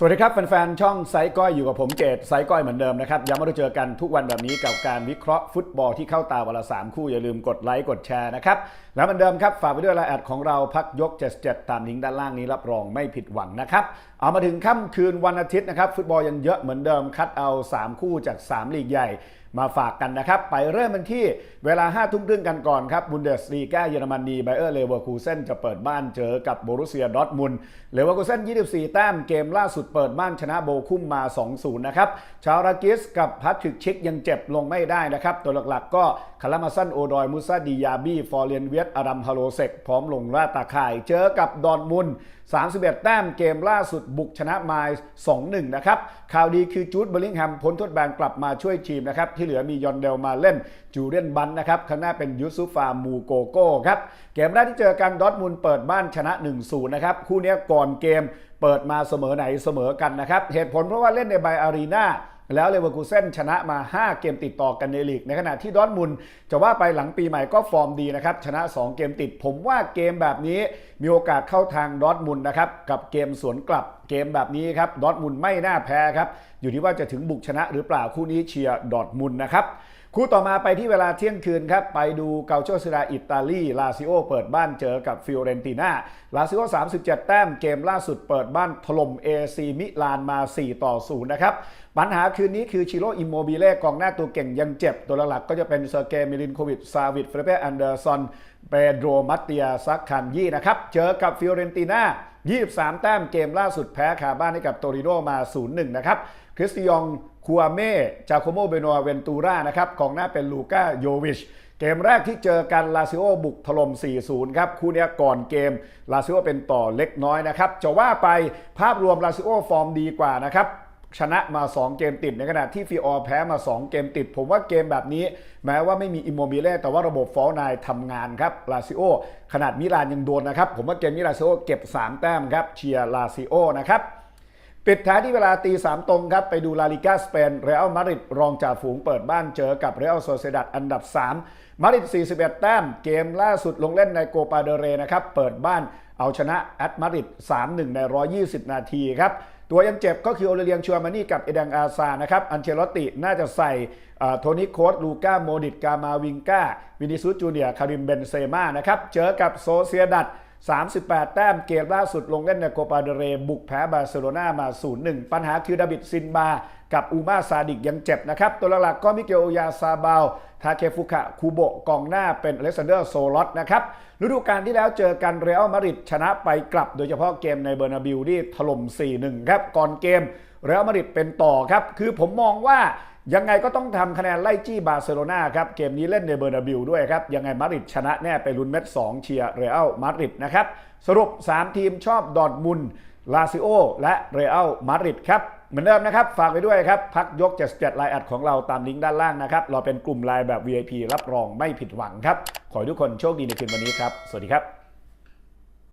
สวัสดีครับแฟนๆ ช่องไซก้อยอยู่กับผมเจตไซก้อยเหมือนเดิมนะครับย้ำว่าเราเจอกันทุกวันแบบนี้กับการวิเคราะห์ฟุตบอลที่เข้าตาวันละสามคู่อย่าลืมกดไลค์กดแชร์นะครับ แล้วเหมือนเดิมครับ ฝากไปด้วยรายแอดของเราพักยก 77 ตามลิงก์ด้านล่างนี้รับรองไม่ผิดหวังนะครับ เอามาถึงค่ำคืนวันอาทิตย์นะครับ ฟุตบอลยังเยอะเหมือนเดิมคัดเอา 3 คู่จาก 3 ลีกใหญ่มาฝากกันนะครับ ไปเริ่มกันที่เวลา5ทุ่มครึ่งกันก่อนครับบุนเดสลีกาเยอรมนีไบเออร์เลเวอร์คูเซนจะเปิดบ้านเจอกับโบรุเซียดอร์ทมุนเลเวอร์คูเซน24 แต้มเกมล่าสุดเปิดบ้านชนะโบคุ้มมา 2-0 นะครับชาวรากิสกับพัทริกชิกยังเจ็บลงไม่ได้นะครับ ตัวหลักๆ ก็คารามาซันโอดอยมุซาดียาบีฟอร์เรียนเวียตอารัมฮาโลเซกพร้อมลงล่าตาข่าย เจอกับดอร์ทมุน31 แต้มเกมล่าสุดบุกชนะไมล์2-1 นะครับข่าวดีคือจูดเบลลิงแฮมพ้นโทษแบนกลับมาช่วยทีมนะครับที่เหลือมียอนเดลมาเล่นจูเรียนบันนะครับข้างหน้าเป็นยูซุฟามูโกโก้ครับเกมแรกที่เจอกันดอทมูลเปิดบ้านชนะ 1-0 นะครับคู่นี้ก่อนเกมเปิดมาเสมอไหนเสมอกันนะครับเหตุผลเพราะว่าเล่นในไบอารีนา แล้วเลเวอร์คูเซนชนะมา 5 เกมติดต่อกันในลีก ในขณะที่ดอทมุนจะว่าไปหลังปีใหม่ก็ฟอร์มดีนะครับ ชนะ 2 เกมติด ผมว่าเกมแบบนี้มีโอกาสเข้าทางดอทมุนนะครับ กับเกมสวนกลับเกมแบบนี้ครับดอทมุนไม่น่าแพ้ครับ อยู่ที่ว่าจะถึงบุกชนะหรือเปล่าคู่นี้เชียร์ดอทมุนนะครับ คู่ต่อมาไปที่เวลาเที่ยงคืนครับ ไปดูเกาโชซิราอิตาลี ลาซิโอเปิดบ้านเจอกับฟิโอเรนติน่า ลาซิโอ 37 แต้มเกมล่าสุดเปิดบ้านถล่มเอซีมิลานมา 4 ต่อ 0 นะครับ ปัญหาคืนนี้คือชิโรอิมโมบิเล่กองหน้าตัวเก่งยังเจ็บ ตัวหลักๆก็จะเป็นเซอร์เกมิลินโควิด ซาวิดเฟรเปอันเดอร์ซอนเปโดรมัตเตียซักคันยี่นะครับ เจอกับฟิโอเรนติน่า 23 แต้มเกมล่าสุดแพ้คาบ้านให้กับโตริโนมา 0-1 นะครับ คริสติยองคัวเม่จาโคโมเบโนเวนตูรานะครับกองหน้าเป็นลูก้าโยวิชเกมแรกที่เจอกันลาซิโอบุกถล่ม 4-0 ครับ คู่นี้ก่อนเกมลาซิโอเป็นต่อเล็กน้อยนะครับ จะว่าไปภาพรวมลาซิโอฟอร์มดีกว่านะครับชนะมา 2 เกมติดในขณะที่ฟิออร์แพ้มา 2 เกมติด ผมว่าเกมแบบนี้ แม้ว่าไม่มีอิโมบิเล่แต่ว่าระบบฟอลนายทำงานครับลาซิโอขนาดมิลานยังโดนนะครับ ผมว่าเกมนี้ลาซิโอเก็บ 3 แต้มครับเชียร์ลาซิโอนะครับ ปิดท้ายที่เวลาตีสามตรงครับ ไปดูลาลิกาสเปนเรอัลมาดริดรองจ่าฝูงเปิดบ้านเจอกับเรอัลโซเซดัดอันดับ 3 มาดริด 41 แต้ม เกมล่าสุดลงเล่นในโกปาเดเรนะครับ เปิดบ้านเอาชนะแอตมาดริด 3-1 ใน 120 นาทีครับ ตัวยังเจ็บก็คือโอเลเลียงชัวมานี่กับเอดังอาซานะครับ อันเชลติน่าจะใส่โทนิโคสลูก้าโมดิตกามาวิงกาวินิซุสจูเนียคาริมเบนเซม่านะครับ เจอกับโซเซียดัด 38 แต้มเกมล่าสุดลงเล่นในโกปาเดเร บุกแพ้บาร์เซโลนามา 0-1 ปัญหาคือดาบิดซินบา กับอูมาซาดิกยังเจ็บนะครับ ตัวหลักๆก็มิเกลยาซาบาลทาเคฟุคะคูโบะกองหน้าเป็นอเล็กซานเดอร์โซลอตนะครับฤดูกาลที่แล้วเจอกันเรอัลมาดริดชนะไปกลับ โดยเฉพาะเกมในเบอร์นาบิลที่ถล่ม 4-1 ครับ ก่อนเกมเรอัลมาดริดเป็นต่อครับ คือผมมองว่า ยังไงก็ต้องทำคะแนนไล่จี้บาร์เซโลนาครับ เกมนี้เล่นในเบอร์นาบิลด้วยครับ ยังไงมาริดชนะแน่ไปลุ้นเม็ด2เชียร์เรอัลมาดริดนะครับ สรุป 3 ทีมชอบดอร์ทมุนลาซิโอ และเรอัลมาดริดครับเหมือนเดิมนะครับ ฝากไปด้วยครับ พักยก 77ไลน์แอดของเราตามลิงก์ด้านล่างนะครับเราเป็นกลุ่มไลน์แบบ VIP รับรองไม่ผิดหวังครับ ขอให้ทุกคนโชคดีในคืนวันนี้ครับ สวัสดีครับ